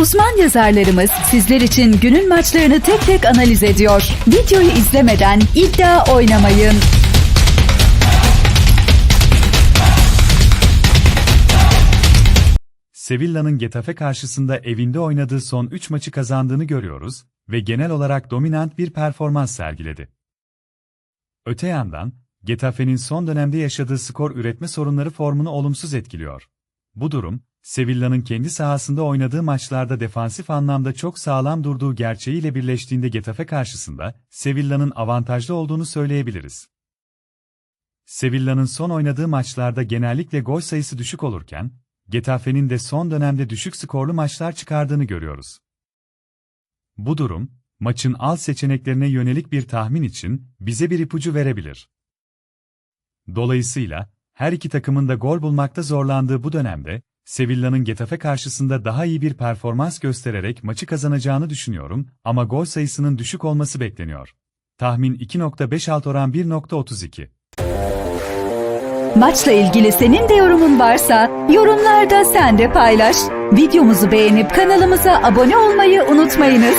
Uzman yazarlarımız sizler için günün maçlarını tek tek analiz ediyor. Videoyu izlemeden iddia oynamayın. Sevilla'nın Getafe karşısında evinde oynadığı son 3 maçı kazandığını görüyoruz ve genel olarak dominant bir performans sergiledi. Öte yandan, Getafe'nin son dönemde yaşadığı skor üretme sorunları formunu olumsuz etkiliyor. Bu durum, Sevilla'nın kendi sahasında oynadığı maçlarda defansif anlamda çok sağlam durduğu gerçeğiyle birleştiğinde Getafe karşısında Sevilla'nın avantajlı olduğunu söyleyebiliriz. Sevilla'nın son oynadığı maçlarda genellikle gol sayısı düşük olurken, Getafe'nin de son dönemde düşük skorlu maçlar çıkardığını görüyoruz. Bu durum, maçın al seçeneklerine yönelik bir tahmin için bize bir ipucu verebilir. Dolayısıyla, her iki takımın da gol bulmakta zorlandığı bu dönemde, Sevilla'nın Getafe karşısında daha iyi bir performans göstererek maçı kazanacağını düşünüyorum ama gol sayısının düşük olması bekleniyor. Tahmin 2.5 alt oran 1.32. Maçla ilgili senin de yorumun varsa yorumlarda sen de paylaş. Videomuzu beğenip kanalımıza abone olmayı unutmayınız.